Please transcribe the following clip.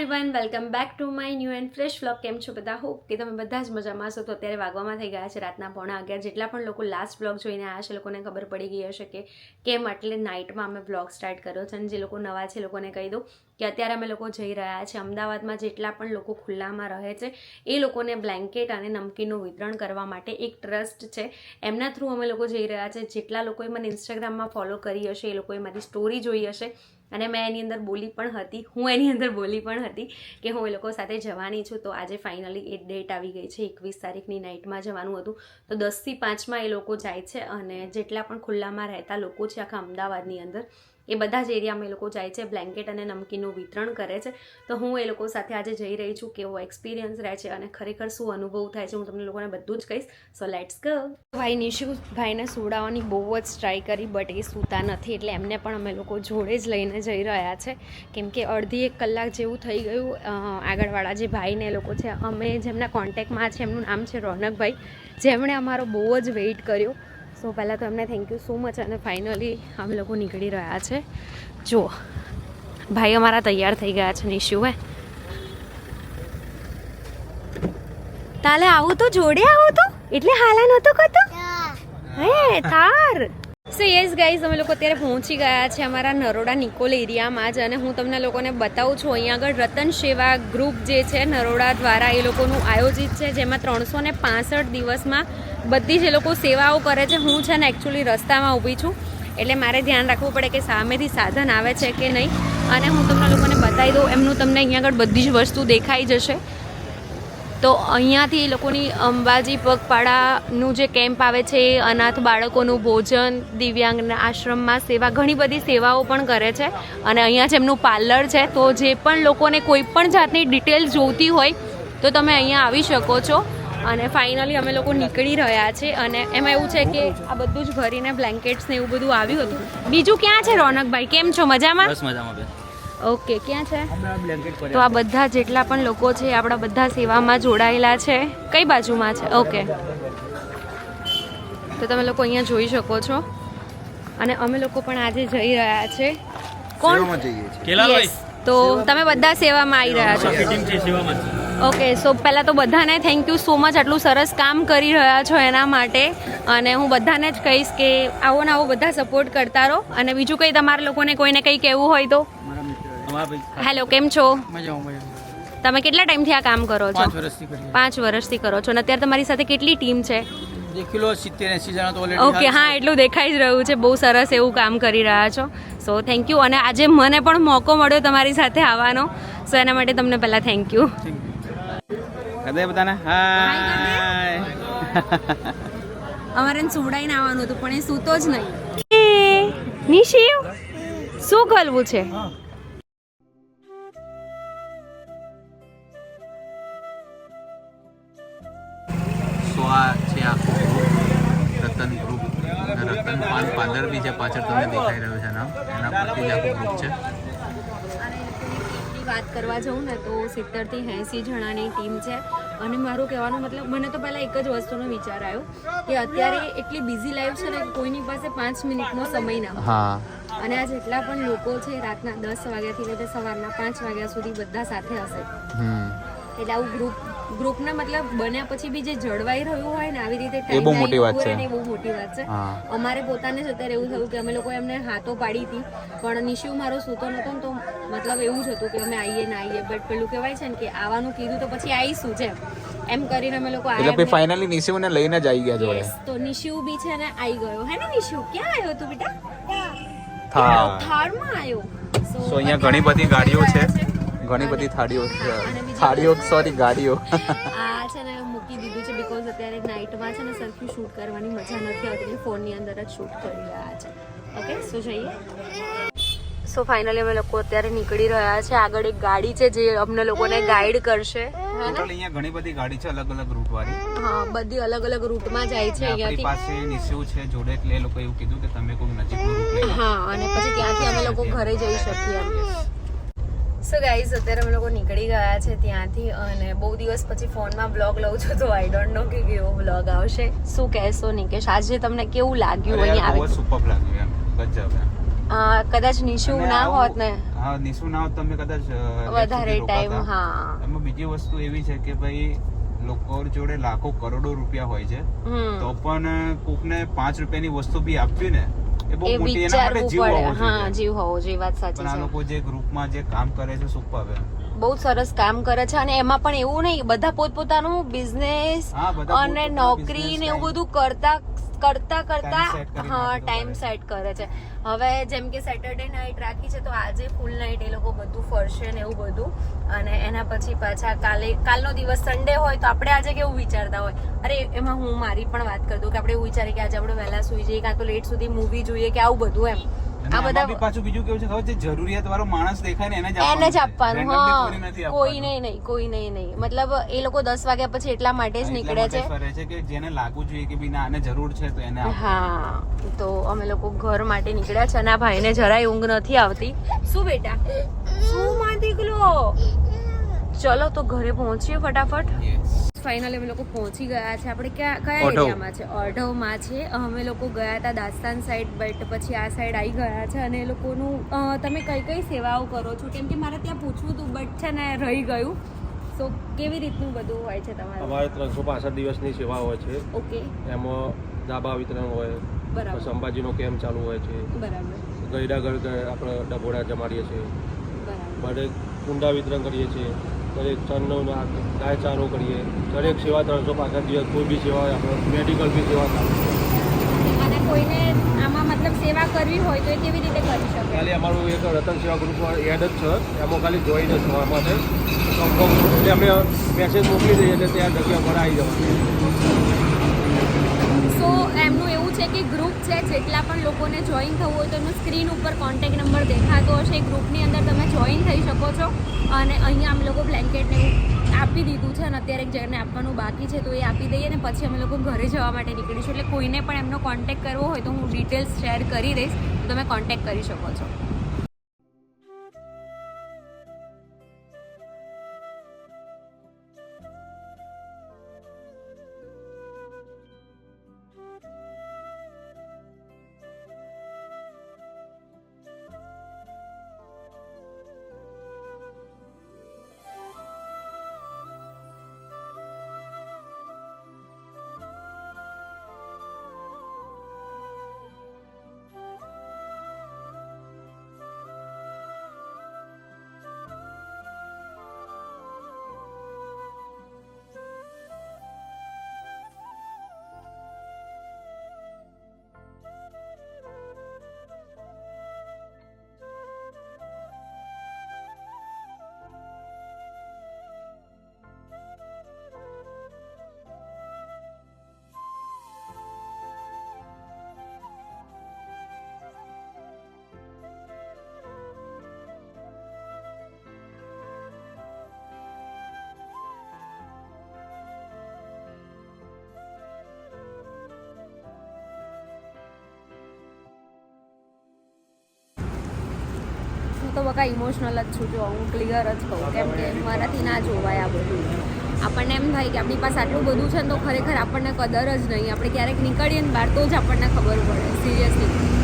Everyone welcome back to my new and fresh vlog કેમ છો બધા? હોપ કે તમે બધા જ મજામાં છો. તો અત્યારે વાગવામાં થઈ ગયા છે રાતના પોણા અગિયાર. જેટલા પણ લોકો લાસ્ટ બ્લોગ જોઈને આવ્યા છે, લોકોને ખબર પડી ગઈ હશે કે કેમ એટલે નાઇટમાં અમે બ્લોગ સ્ટાર્ટ કર્યો છે. અને જે લોકો નવા છે, લોકોને કહી દઉં કે અત્યારે અમે લોકો જઈ રહ્યા છે. અમદાવાદમાં જેટલા પણ લોકો ખુલ્લામાં રહે છે, એ લોકોને બ્લેન્કેટ અને નમકીનનું વિતરણ કરવા માટે એક ટ્રસ્ટ છે. એમના થ્રુ અમે લોકો જઈ રહ્યા છે. જેટલા લોકોએ મને ઇન્સ્ટાગ્રામમાં ફોલો કરી હશે, એ લોકોએ મારી સ્ટોરી જોઈ હશે અને મેં એની અંદર બોલી પણ હતી, હું એની અંદર બોલી પણ હતી કે હું એ લોકો સાથે જવાની છું. તો આજે ફાઇનલી એ ડેટ આવી ગઈ છે, એકવીસ તારીખની નાઇટમાં જવાનું હતું. તો દસથી પાંચમાં એ લોકો જાય છે અને જેટલા પણ ખુલ્લામાં રહેતા લોકો છે, આખા અમદાવાદની અંદર એ બધા જ એરિયામાં એ લોકો જાય છે, બ્લેન્કેટ અને નમકીનનું વિતરણ કરે છે. તો હું એ લોકો સાથે આજે જઈ રહી છું, કેવો એક્સપિરિયન્સ રહે છે અને ખરેખર શું અનુભવ થાય છે, હું તમને લોકોને બધું જ કહીશ. સો લેટ્સ ગો ભાઈ નિશુ, ભાઈને સુડાવવાની બહુ જ ટ્રાય કરી બટ એ સૂતા નથી, એટલે એમને પણ અમે લોકો જોડે જ લઈને જઈ રહ્યા છે. કેમ કે અડધી એક કલાક જેવું થઈ ગયું આગળવાળા જે ભાઈને એ લોકો છે, અમે જેમના કોન્ટેક્ટમાં છે, એમનું નામ છે રોનકભાઈ, જેમણે અમારો બહુ જ વેઇટ કર્યો. સો પહેલાં તો એમને થેન્ક યુ સો મચ અને ફાઇનલી અમે લોકો નીકળી રહ્યા છે. જુઓ ભાઈ અમારા તૈયાર થઈ ગયા છે નિશુએ હે? તાલે આવું તો જોડે આવું તો? એટલે હાલા નહોતો કહેતો હે તાર. સો યસ ગાઈઝ અમે લોકો અત્યારે પહોંચી ગયા છે અમારા નરોડા નિકોલ એરિયામાં જ અને હું તમને લોકોને બતાવું છું, અહીંયા આગળ રતન સેવા ગ્રુપ જે છે નરોડા દ્વારા એ લોકોનું આયોજિત છે, જેમાં ત્રણસો ને પાંસઠ દિવસમાં બધી જ એ લોકો સેવાઓ કરે છે. હું છે ને એકચ્યુઅલી રસ્તામાં ઊભી છું, એટલે મારે ધ્યાન રાખવું પડે કે સામેથી સાધન આવે છે કે નહીં. અને હું તમને લોકોને બતાવી દઉં, એમનું તમને અહીંયા આગળ બધી જ વસ્તુ દેખાઈ જશે. તો અહીંયાથી એ લોકોની અંબાજી પગપાળાનું જે કેમ્પ આવે છે, એ અનાથ બાળકોનું ભોજન, દિવ્યાંગના આશ્રમમાં સેવા, ઘણી બધી સેવાઓ પણ કરે છે. અને અહીંયા જેમનું પાર્લર છે, તો જે પણ લોકોને કોઈ પણ જાતની ડિટેલ જોઈતી હોય, તો તમે અહીંયા આવી શકો છો. અને ફાઇનલી અમે લોકો નીકળી રહ્યા છે અને એમાં એવું છે કે આ બધું જ ભરીને બ્લેન્કેટ્સ ને એવું બધું આવ્યું હતું. બીજું ક્યાં છે રોનકભાઈ? કેમ છો? મજામાં? મજામાં ઓકે ક્યાં છે? તો આ બધા જેટલા પણ લોકો છે આપણા બધા સેવામાં જોડાયેલા છે. કઈ બાજુમાં છે? ઓકે. તો તમે લોકો અહીંયા જોઈ શકો છો. અને અમે લોકો પણ આજે જઈ રહ્યા છે. કોણ? તો તમે બધા સેવામાં આવી રહ્યા છો. ઓકે સો પહેલાં તો બધાને થેન્ક યુ સો મચ આટલું સરસ કામ કરી રહ્યા છો એના માટે. અને હું બધાને જ કહીશ કે આવો ને આવો બધા સપોર્ટ કરતા રહો. અને બીજું કંઈ તમારા લોકોને કોઈને કંઈ કહેવું હોય તો? હેલો કેમ છો? તમે કેટલા ટાઈમથી આ કામ કરો છો? પાંચ વર્ષથી કરો છો. અને અત્યારે તમારી સાથે કેટલી ટીમ છે? ઓકે હા એટલું દેખાઈ જ રહ્યું છે. બહુ સરસ એવું કામ કરી રહ્યા છો. સો થેન્ક યુ અને આજે મને પણ મોકો મળ્યો તમારી સાથે આવવાનો. સો એના માટે તમને પહેલાં થેન્ક યુ કદે બધાને? હાય અમારે સુવડાઈને આવવાનું હતું પણ એ સૂતો જ નહીં. નિશિવ શું કરવું છે? રતન ગ્રુપ રતન પાન પાર્લર બી છે પાછળ તમને દેખાઈ રહ્યું છે નામ એના પરથી જ આખું ગ્રુપ છે. વાત કરવા જાઉં ને તો સિત્તેરથી એંસી જણાની ટીમ છે. અને મારું કહેવાનો મતલબ મને તો પહેલાં એક જ વસ્તુનો વિચાર આવ્યો કે અત્યારે એટલી બિઝી લાઈફ છે ને કોઈની પાસે પાંચ મિનિટનો સમય ના હોય. હા. અને આ જેટલા પણ લોકો છે રાતના દસ વાગ્યાથી લઈને સવારના પાંચ વાગ્યા સુધી બધા સાથે હશે. એટલે આવું ગ્રુપ ગ્રુપના મતલબ બન્યા પછી બી જે જળવાઈ રહ્યું હોય ને આવી રીતે એ બહુ મોટી વાત છે. બહુ મોટી વાત છે. અમારે પોતાને જ અત્યારે એવું થયું કે અમે લોકો એમને હાથો પાડી હતી. પણ નિશિવ મારો સૂતો નતો ને તો મતલબ એવું જ હતું કે અમે આવીએ ના આવીએ બટ પેલું કહેવાય છે ને કે આવવાનું કીધું તો પછી આવીશું છે એમ કરીને અમે લોકો એટલે પછી ફાઇનલી નિશિવને લઈને જ આવી ગયા જોડે. તો નિશિવ બી છે ને આવી ગયો. હે ને નિશિવ? ક્યાં આવ્યો તું બેટા? થાર. થારમાં આવ્યો સો અહીંયા ઘણી બધી ગાડીઓ છે. ઘણી બધી થાળીઓ થાળીઓ સોરી ગાડીઓ. આ છે ને મૂકી દીધું છે બીકોઝ અત્યારે નાઇટમાં છે ને સરખી શૂટ કરવાની મજા નથી આવતી ફોનની અંદર જ શૂટ કરી રહ્યા છે. ઓકે સો જઈએ. સો ફાઇનલી અમે લોકો અત્યારે નીકળી રહ્યા છે. આગળ એક ગાડી છે જે અમને લોકોને ગાઈડ કરશે. ટોટલ અહીંયા ઘણી બધી ગાડી છે અલગ અલગ રૂટ વાળી હા બધી અલગ અલગ રૂટમાં જાય છે અહીંયાથી. પાસે નિશિવ છે જોડે એટલે એ લોકો એવું કીધું કે તમે કોઈ નજીકનું રૂટ હા અને પછી ત્યાંથી અમે લોકો ઘરે જઈ શકીએ એમ. સો ગાઈઝ અત્યારે અમે લોકો નીકળી ગયા છે ત્યાંથી અને બહુ દિવસ પછી ફોનમાં બ્લોગ લઉં છું તો આઈ ડોન્ટ નો કે કેવો બ્લોગ આવશે. શું કહેશો નિકેશ? આજે તમને કેવું લાગ્યું બહુ આવે સુપર લાગ્યું એમ ગજબ કદાચ નિશુ ના હોત ને? હા નિશુ ના હોત તમે કદાચ વધારે ટાઈમ હા. એમાં બીજી વસ્તુ એવી છે કે ભાઈ લોકો જોડે લાખો કરોડો રૂપિયા હોય છે. તો પણ કોકને પાંચ રૂપિયાની વસ્તુ બી આપવી ને એ વિચારવું પડે. હા જીવ હોવો જોઈએ વાત સાચી છે. લોકો જે ગ્રુપમાં જે કામ કરે છે સુપર બહુ સરસ કામ કરે છે અને એમાં પણ એવું નહીં બધા પોતપોતાનું બિઝનેસ અને નોકરી ને એવું બધું કરતા કરતા કરતા હા ટાઈમ સેટ કરે. છે. હવે જેમ કે સેટરડે નાઇટ રાખી છે તો આજે ફૂલ નાઇટ એ લોકો બધું ફરશે ને એવું બધું. અને એના પછી પાછા કાલે કાલનો દિવસ સન્ડે હોય તો આપણે આજે કેવું વિચારતા હોય? અરે એમાં હું મારી પણ વાત કરું કે આપણે એવું વિચારીએ કે આજે આપણે વહેલા સુઈ જઈએ કાં તો લેટ સુધી મૂવી જોઈએ કે આવું બધું એમ. આ બધા પાછું બીજું કેવું છે ખબર છે? જરૂરિયાત વાળો માણસ દેખાય ને એને જ એને જ આપવાનું હા. કોઈ નહીં નહીં કોઈ નહીં નહીં. મતલબ એ લોકો દસ વાગ્યા પછી એટલા માટે જ નીકળે છે. ફરે છે કે જેને લાગવું જોઈએ કે બી ના આને જરૂર છે તો એને હા તો અમે લોકો ઘર માટે નીકળ્યા છે અને આ ભાઈને જરાય ઊંઘ નથી આવતી. શું બેટા? શું માં દીકલો ચલો તો ઘરે પહોંચીએ ફટાફટ. Yes. ફાઇનલી અમે લોકો પહોંચી ગયા છે. આપણે ક્યાં કયા એરિયામાં છે? ઓઢવમાં છે. અમે લોકો ગયા હતા દાસ્તાન સાઈડ બટ પછી આ સાઈડ આવી ગયા છે અને એ લોકોનું તમે કઈ કઈ સેવાઓ કરો છો? કેમ કે મારે ત્યાં પૂછવું હતું બટ છે ને રહી ગયું. સો કેવી રીતનું બધું હોય છે તમારે? અમારે ત્રણસો પાસઠ દિવસની સેવા હોય છે. ઓકે. એમાં ધાબા વિતરણ હોય બરાબર. સંભાજીનો કેમ્પ ચાલુ હોય છે. બરાબર. ગયડા ઘર આપણે ડભોડા જમાડીએ છીએ. બરાબર. કુંડા વિતરણ કરીએ છીએ. દરેક નાક ગાય ચારો કરીએ. દરેક સેવા ત્રણસો પાસઠ દિવસ કોઈ બી સેવા આપણે મેડિકલ બી સેવા થાય અને કોઈને આમાં મતલબ સેવા કરવી હોય તો એ કેવી રીતે કરી શકે? ખાલી અમારું એક રતન સેવા ગ્રુપ એડ જ છે. એમાં ખાલી જોઈને થવા માટે. એટલે અમે મેસેજ મોકલી દઈએ એટલે ત્યાં જગ્યા પર આવી જવાનું. સો એમનું એવું છે કે ગ્રુપ છે, જેટલા પણ લોકોને જોઈન થવું હોય તો એમનો સ્ક્રીન ઉપર કોન્ટેક નંબર દેખાતો હશે. ગ્રુપની અંદર તમે જોઈન થઈ શકો છો. અને અહીંયા અમે લોકો બ્લેન્કેટને આપી દીધું છે અને અત્યારે જણને આપવાનું બાકી છે તો એ આપી દઈએ ને પછી અમે લોકો ઘરે જવા માટે નીકળીશું. એટલે કોઈને પણ એમનો કોન્ટેક કરવો હોય તો હું ડિટેલ્સ શેર કરી દઈશ. તો તમે કોન્ટેક કરી શકો છો. હું તો બકા ઇમોશનલ જ છું, જો હું ક્લિયર જ કહું, કેમ કે મારાથી ના જોવાય આ બધું. આપણને એમ થાય કે આપણી પાસે આટલું બધું છે ને તો ખરેખર આપણને કદર જ નહીં. આપણે ક્યારેક નીકળીએ ને બહાર તો જ આપણને ખબર પડે સિરિયસલી